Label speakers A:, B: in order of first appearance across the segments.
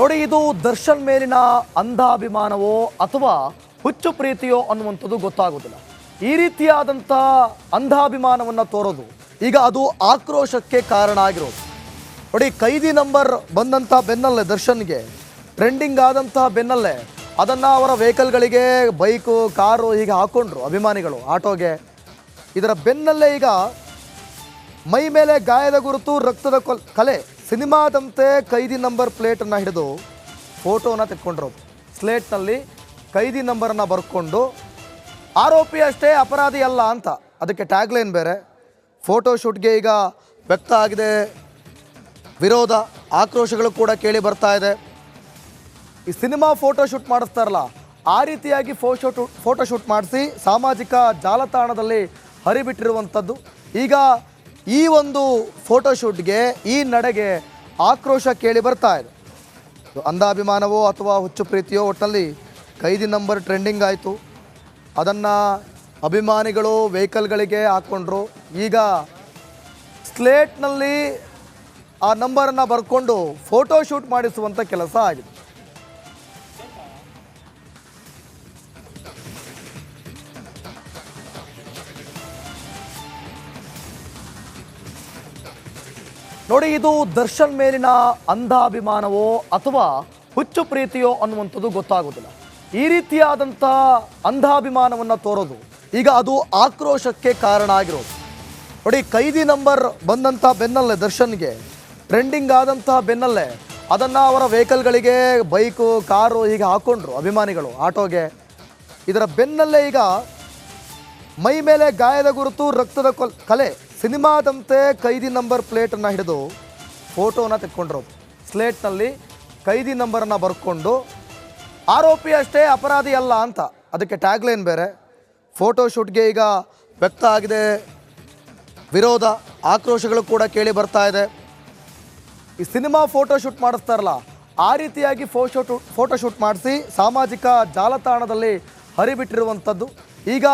A: ನೋಡಿ, ಇದು ದರ್ಶನ್ ಮೇಲಿನ ಅಂಧಾಭಿಮಾನವೋ ಅಥವಾ ಹುಚ್ಚು ಪ್ರೀತಿಯೋ ಅನ್ನುವಂಥದ್ದು ಗೊತ್ತಾಗೋದಿಲ್ಲ. ಈ ರೀತಿಯಾದಂಥ ಅಂಧಾಭಿಮಾನವನ್ನು ತೋರೋದು ಈಗ ಅದು ಆಕ್ರೋಶಕ್ಕೆ ಕಾರಣ ಆಗಿರೋದು. ನೋಡಿ, ಕೈದಿ ನಂಬರ್ ಬಂದಂಥ ಬೆನ್ನಲ್ಲೇ ದರ್ಶನ್ಗೆ ಟ್ರೆಂಡಿಂಗ್ ಆದಂತಹ ಬೆನ್ನಲ್ಲೇ ಅದನ್ನು ಅವರ ವೆಹಿಕಲ್ಗಳಿಗೆ, ಬೈಕು, ಕಾರು ಹೀಗೆ ಹಾಕೊಂಡ್ರು ಅಭಿಮಾನಿಗಳು ಆಟೋಗೆ. ಇದರ ಬೆನ್ನಲ್ಲೇ ಈಗ ಮೈ ಮೇಲೆ ಗಾಯದ ಗುರುತು, ರಕ್ತದ ಕೊಲ್, ಕಲೆ ಸಿನಿಮಾದಂತೆ ಕೈದಿ ನಂಬರ್ ಪ್ಲೇಟನ್ನು ಹಿಡಿದು ಫೋಟೋನ ತೆಕ್ಕೊಂಡಿರೋದು ಸ್ಲೇಟ್ನಲ್ಲಿ ಕೈದಿ ನಂಬರನ್ನು ಬರ್ಕೊಂಡು, ಆರೋಪಿ ಅಷ್ಟೇ, ಅಪರಾಧಿ ಅಲ್ಲ ಅಂತ. ಅದಕ್ಕೆ ಟ್ಯಾಗ್ಲೈನ್ ಬೇರೆ. ಫೋಟೋ ಶೂಟ್ಗೆ ಈಗ ವ್ಯಕ್ತ ಆಗಿದೆ. ವಿರೋಧ, ಆಕ್ರೋಶಗಳು ಕೂಡ ಕೇಳಿ ಬರ್ತಾ ಇದೆ. ಈ ಸಿನಿಮಾ ಫೋಟೋ ಶೂಟ್ ಮಾಡಿಸ್ತಾರಲ್ಲ, ಆ ರೀತಿಯಾಗಿ ಫೋಟೋ ಫೋಟೋ ಶೂಟ್ ಮಾಡಿಸಿ ಸಾಮಾಜಿಕ ಜಾಲತಾಣದಲ್ಲಿ ಹರಿಬಿಟ್ಟಿರುವಂಥದ್ದು. ಈಗ ಈ ಒಂದು ಫೋಟೋಶೂಟ್ಗೆ ಈ ನಡೆಗೆ ಆಕ್ರೋಶ ಕೇಳಿ ಬರ್ತಾ ಇದೆ. ಅಂಧಾಭಿಮಾನವೋ ಅಥವಾ ಹುಚ್ಚು ಪ್ರೀತಿಯೋ ಒಟ್ಟಲ್ಲಿ ಕೈದಿ ನಂಬರ್ ಟ್ರೆಂಡಿಂಗ್ ಆಯಿತು. ಅದನ್ನು ಅಭಿಮಾನಿಗಳು ವೆಹಿಕಲ್ಗಳಿಗೆ ಹಾಕ್ಕೊಂಡ್ರು ಈಗ ಸ್ಲೇಟ್ನಲ್ಲಿ ಆ ನಂಬರನ್ನು ಬರ್ಕೊಂಡು ಫೋಟೋಶೂಟ್ ಮಾಡಿಸುವಂಥ ಕೆಲಸ ಆಗಿದೆ. ನೋಡಿ, ಇದು ದರ್ಶನ್ ಮೇಲಿನ ಅಂಧಾಭಿಮಾನವೋ ಅಥವಾ ಹುಚ್ಚು ಪ್ರೀತಿಯೋ ಅನ್ನುವಂಥದ್ದು ಗೊತ್ತಾಗೋದಿಲ್ಲ ಈ ರೀತಿಯಾದಂಥ ಅಂಧಾಭಿಮಾನವನ್ನು ತೋರೋದು ಈಗ ಅದು ಆಕ್ರೋಶಕ್ಕೆ ಕಾರಣ ಆಗಿರೋದು. ನೋಡಿ, ಕೈದಿ ನಂಬರ್ ಬಂದಂಥ ಬೆನ್ನಲ್ಲೇ ದರ್ಶನ್ಗೆ ಟ್ರೆಂಡಿಂಗ್ ಆದಂತಹ ಬೆನ್ನಲ್ಲೇ ಅದನ್ನು ಅವರ ವೆಹಿಕಲ್ಗಳಿಗೆ ಬೈಕು, ಕಾರು ಹೀಗೆ ಹಾಕೊಂಡ್ರು ಅಭಿಮಾನಿಗಳು ಆಟೋಗೆ. ಇದರ ಬೆನ್ನಲ್ಲೇ ಈಗ ಮೈ ಮೇಲೆ ಗಾಯದ ಗುರುತು, ರಕ್ತದ ಕೊಲ್, ಕಲೆ ಸಿನಿಮಾದಂತೆ ಕೈದಿ ನಂಬರ್ ಪ್ಲೇಟನ್ನು ಹಿಡಿದು ಫೋಟೋನ ತೆಕ್ಕೊಂಡಿರೋದು ಸ್ಲೇಟ್ನಲ್ಲಿ ಕೈದಿ ನಂಬರನ್ನು ಬರ್ಕೊಂಡು, ಆರೋಪಿ ಅಷ್ಟೇ, ಅಪರಾಧಿ ಅಲ್ಲ ಅಂತ. ಅದಕ್ಕೆ ಟ್ಯಾಗ್ಲೈನ್ ಬೇರೆ. ಫೋಟೋ ಶೂಟ್ಗೆ ಈಗ ವ್ಯಕ್ತ ಆಗಿದೆ. ವಿರೋಧ, ಆಕ್ರೋಶಗಳು ಕೂಡ ಕೇಳಿ ಬರ್ತಾ ಇದೆ. ಈ ಸಿನಿಮಾ ಫೋಟೋ ಶೂಟ್ ಮಾಡಿಸ್ತಾರಲ್ಲ, ಆ ರೀತಿಯಾಗಿ ಫೋಟೋ ಫೋಟೋ ಶೂಟ್ ಮಾಡಿಸಿ ಸಾಮಾಜಿಕ ಜಾಲತಾಣದಲ್ಲಿ ಹರಿಬಿಟ್ಟಿರುವಂಥದ್ದು. ಈಗ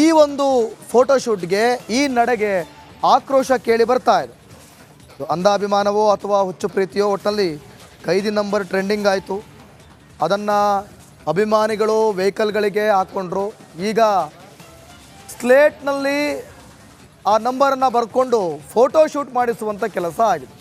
A: ಈ ಒಂದು ಫೋಟೋಶೂಟ್ಗೆ ಈ ನಡೆಗೆ ಆಕ್ರೋಶ ಕೇಳಿ ಬರ್ತಾ ಇದೆ. ಅಂಧಾಭಿಮಾನವೋ ಅಥವಾ ಹುಚ್ಚು ಪ್ರೀತಿಯೋ ಒಟ್ಟಲ್ಲಿ ಕೈದಿ ನಂಬರ್ ಟ್ರೆಂಡಿಂಗ್ ಆಯಿತು. ಅದನ್ನು ಅಭಿಮಾನಿಗಳು ವೆಹಿಕಲ್ಗಳಿಗೆ ಹಾಕ್ಕೊಂಡ್ರು ಈಗ ಸ್ಲೇಟ್ನಲ್ಲಿ ಆ ನಂಬರನ್ನು ಬರ್ಕೊಂಡು ಫೋಟೋಶೂಟ್ ಮಾಡಿಸುವಂಥ ಕೆಲಸ ಆಗಿದೆ.